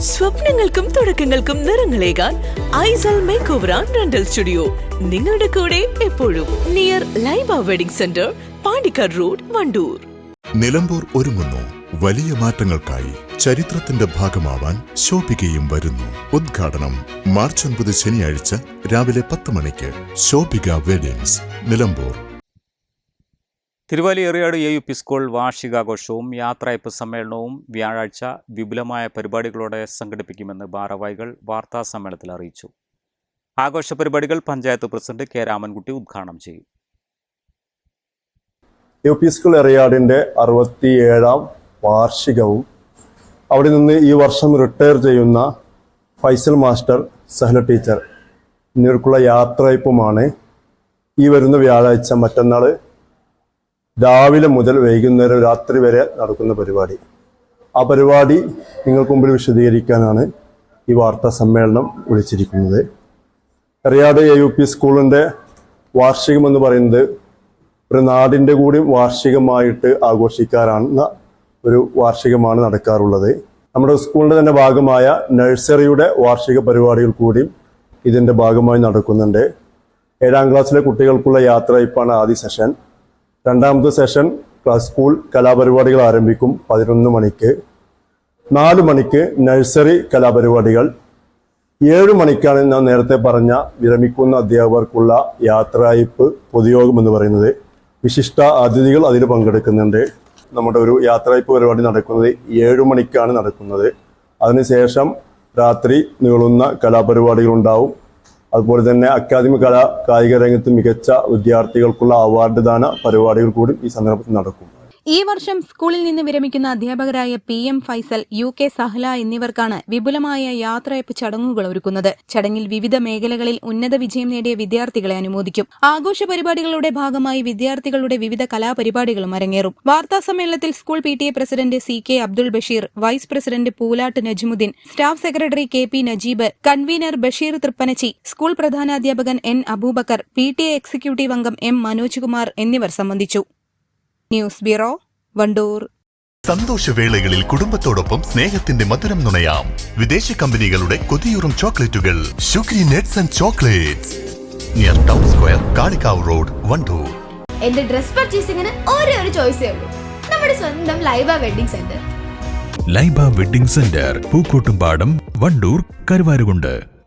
സ്വപ്നങ്ങൾക്കും തുടക്കങ്ങൾക്കും നിറങ്ങളേകാൻ ഐസൽ make over and rental studio. നിങ്ങളുടെ കൂടെ എപ്പോഴും near Laiba wedding centre Pandikkad road Wandoor. Nilambur ഒരുങ്ങുന്നു. വലിയ മാറ്റങ്ങൾക്കായി ചരിത്രത്തിന്റെ ഭാഗമാവാൻ ശോഭികയും വരുന്നു. ഉദ്ഘാടനം മാർച്ച് ഒൻപത് ശനിയാഴ്ച രാവിലെ പത്ത് മണിക്ക് Shobhika weddings Nilambur. Thiruvali Eriyad A U P school വാർഷികാഘോഷവും യാത്രയപ്പ് സമ്മേളനവും വ്യാഴാഴ്ച വിപുലമായ പരിപാടികളോടെ സംഘടിപ്പിക്കുമെന്ന് ഭാരവാഹികൾ വാർത്താ സമ്മേളനത്തിൽ അറിയിച്ചു. ആഘോഷ പരിപാടികൾ പഞ്ചായത്ത് പ്രസിഡന്റ് കെ രാമൻകുട്ടി ഉദ്ഘാടനം ചെയ്യും. യു പി സ്കൂൾ എറിയാടിന്റെ അറുപത്തിയേഴാം വാർഷികവും അവിടെ നിന്ന് ഈ വർഷം റിട്ടയർ ചെയ്യുന്ന ഫൈസൽ മാസ്റ്റർ സഹല ടീച്ചർ. എന്നിവർക്കുള്ള യാത്രയപ്പുമാണ് ഈ വരുന്ന വ്യാഴാഴ്ച മറ്റന്നാൾ രാവിലെ മുതൽ വൈകുന്നേരം രാത്രി വരെ നടക്കുന്ന പരിപാടി. ആ പരിപാടി നിങ്ങൾക്ക് മുമ്പിൽ വിശദീകരിക്കാനാണ് ഈ വാർത്താ സമ്മേളനം വിളിച്ചിരിക്കുന്നത്. അറിയാതെ എ യു പി സ്കൂളിന്റെ വാർഷികം എന്ന് പറയുന്നത് ഒരു നാടിന്റെ കൂടി വാർഷികമായിട്ട് ആഘോഷിക്കാറാണ് ഒരു വാർഷികമാണ് നടക്കാറുള്ളത്. നമ്മുടെ സ്കൂളിന്റെ തന്നെ ഭാഗമായ നഴ്സറിയുടെ വാർഷിക പരിപാടികൾ കൂടി ഇതിന്റെ ഭാഗമായി നടക്കുന്നുണ്ട്. ഏഴാം ക്ലാസ്സിലെ കുട്ടികൾക്കുള്ള യാത്രയപ്പാണ് ആദ്യ സെഷൻ. രണ്ടാമത്തെ സെഷൻ ക്ലാസ് സ്കൂൾ കലാപരിപാടികൾ ആരംഭിക്കും പതിനൊന്ന് മണിക്ക്. നാല് മണിക്ക് നഴ്സറി കലാപരിപാടികൾ. ഏഴ് മണിക്കാണ് ഞാൻ നേരത്തെ പറഞ്ഞ വിരമിക്കുന്ന അധ്യാപകർക്കുള്ള യാത്രയപ്പ് പൊതുയോഗം എന്ന് പറയുന്നത്. വിശിഷ്ട അതിഥികൾ അതിൽ പങ്കെടുക്കുന്നുണ്ട്. നമ്മുടെ ഒരു യാത്രയപ്പ് പരിപാടി നടക്കുന്നത് ഏഴു മണിക്കാണ് നടക്കുന്നത്. അതിനുശേഷം രാത്രി നീളുന്ന കലാപരിപാടികൾ ഉണ്ടാവും അതുപോലെ തന്നെ അക്കാദമിക് കലാ കായിക രംഗത്ത് മികച്ച വിദ്യാർത്ഥികൾക്കുള്ള അവാർഡ് ദാന പരിപാടികൾ കൂടി ഈ സന്ദർഭത്തിൽ നടക്കും. ഈ വർഷം സ്കൂളിൽ നിന്ന് വിരമിക്കുന്ന അധ്യാപകരായ P M Faisal U K Sahala എന്നിവർക്കാണ് വിപുലമായ യാത്രയപ്പ് ചടങ്ങുകൾ ഒരുക്കുന്നത്. ചടങ്ങിൽ വിവിധ മേഖലകളിൽ ഉന്നത വിജയം നേടിയ വിദ്യാർത്ഥികളെ അനുമോദിക്കും. ആഘോഷ പരിപാടികളുടെ ഭാഗമായി വിദ്യാർത്ഥികളുടെ വിവിധ കലാപരിപാടികളും അരങ്ങേറും. വാർത്താ സമ്മേളനത്തിൽ school P T A president C K Abdul Basheer vice president Poolatt Najmuddeen staff secretary K P Najeeb convener Basheer Thrippanachi school പ്രധാനാധ്യാപകൻ N Aboobacker P T A executive അംഗം എം മനോജ് കുമാർ എന്നിവർ സംബന്ധിച്ചു. News bureau Wandoor. സന്തോഷവേളകളിൽ കുടുംബത്തോടൊപ്പം സ്നേഹത്തിന്റെ മധുരം നുണയാം. വിദേശ കമ്പനികളുടെ കൊതിയൂറും ചോക്ലേറ്റുകൾ. ഷുഗ്രി nets and chocolates. Near town square Kalikavu road Wandoor. എന്റെ ഡ്രസ് പർച്ചേസിംഗിന് ഒരേ ഒരു ചോയ്സേ ഉള്ളൂ. നമ്മുടെ സ്വന്തം Laiba wedding centre. Laiba wedding centre Pookkottumpadam Wandoor Karuvarakundu.